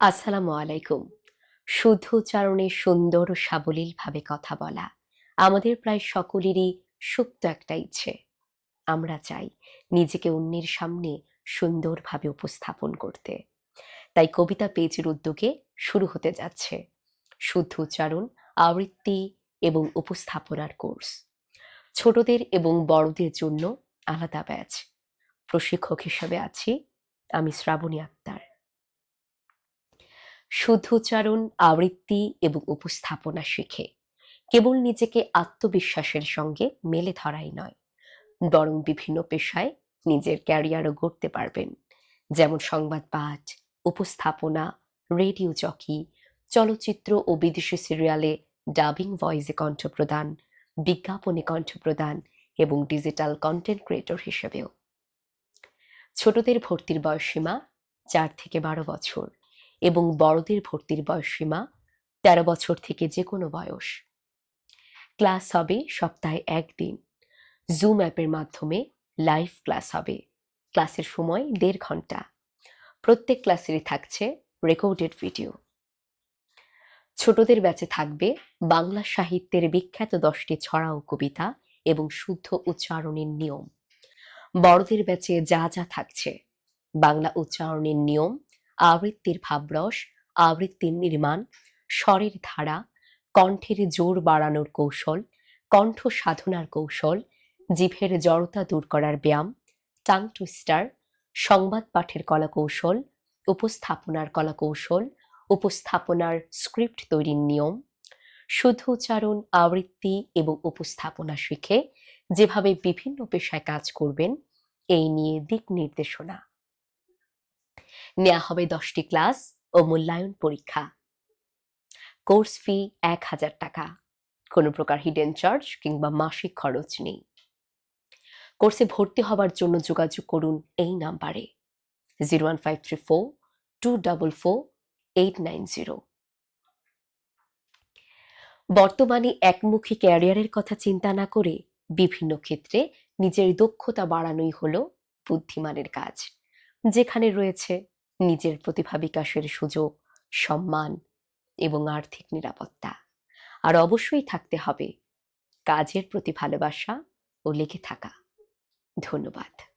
আসসালামু আলাইকুম। শুদ্ধ উচ্চারণে সুন্দর ও সাবলীলভাবে কথা বলা আমাদের প্রায় সকলেরই সুপ্ত একটা ইচ্ছে। আমরা চাই নিজেকে অন্যের সামনে সুন্দরভাবে উপস্থাপন করতে। তাই কবিতা পেজের উদ্যোগে শুরু হতে যাচ্ছে শুদ্ধ উচ্চারণ আবৃত্তি এবং উপস্থাপনার কোর্স। ছোটদের এবং বড়দের জন্য আলাদা ব্যাচ। প্রশিক্ষক হিসেবে আছি আমি শ্রাবণী আক্তার। শুদ্ধ উচ্চারণ, আবৃত্তি এবং উপস্থাপনা শিখে। কেবল নিজেকে আত্মবিশ্বাসের সঙ্গে মেলে ধরাই নয়, বরং বিভিন্ন পেশায় নিজের ক্যারিয়ারও গড়তে পারবেন। যেমন সংবাদ পাঠ, উপস্থাপনা, রেডিও জকি, চলচ্চিত্র ও বিদেশি সিরিয়ালে ডাবিং ভয়েসে কণ্ঠ প্রদান, বিজ্ঞাপনে কণ্ঠ প্রদান এবং ডিজিটাল কন্টেন্ট ক্রিয়েটর হিসেবেও। ছোটদের ভর্তির বয়সসীমা চার থেকে বারো বছর। এবং বড়দের ভর্তির বয়সসীমা তেরো বছর থেকে যে কোনো বয়স। ক্লাস হবে সপ্তাহে একদিন। জুম অ্যাপের মাধ্যমে লাইভ ক্লাস হবে। ক্লাসের সময় দেড় ঘণ্টা। প্রত্যেক ক্লাসেরই থাকছে রেকর্ডেড ভিডিও ছোটদের ব্যাচে থাকবে বাংলা সাহিত্যের বিখ্যাত দশটি ছড়া ও কবিতা এবং শুদ্ধ উচ্চারণের নিয়ম। বড়দের ব্যাচে যা যা থাকছে, বাংলা উচ্চারণের নিয়ম আবৃত্তির ভাবরস, আবৃত্তির নির্মাণ, স্বরের ধারা, কণ্ঠের জোর বাড়ানোর কৌশল, কণ্ঠ সাধনার কৌশল, জিভের জড়তা দূর করার ব্যায়াম, টাং টুইস্টার, সংবাদ পাঠের কলা কৌশল উপস্থাপনার কলা কৌশল উপস্থাপনার স্ক্রিপ্ট তৈরির নিয়ম, শুদ্ধ উচ্চারণ, আবৃত্তি এবং উপস্থাপনা শিখে যেভাবে বিভিন্ন পেশায় কাজ করবেন, এই নিয়ে দিক নির্দেশনা। নেওয়া হবে দশটি ক্লাস ও মূল্যায়ন পরীক্ষা। কোর্স ফি এক হাজার টাকা। কোনো প্রকার হিডেন চার্জ কিংবা মাসিক খরচ নেই। কোর্সে ভর্তি হবার জন্য যোগাযোগ করুন এই নাম্বারে। Zero one five three four two double four eight nine zero. বর্তমানে একমুখী ক্যারিয়ারের কথা চিন্তা না করে বিভিন্ন ক্ষেত্রে নিজের দক্ষতা বাড়ানোই হলো বুদ্ধিমানের কাজ। যেখানে রয়েছে নিজের প্রতিভা বিকাশের সুযোগ, সম্মান এবং আর্থিক নিরাপত্তা। আর অবশ্যই থাকতে হবে কাজের প্রতি ভালোবাসা ও লেগে থাকা। ধন্যবাদ।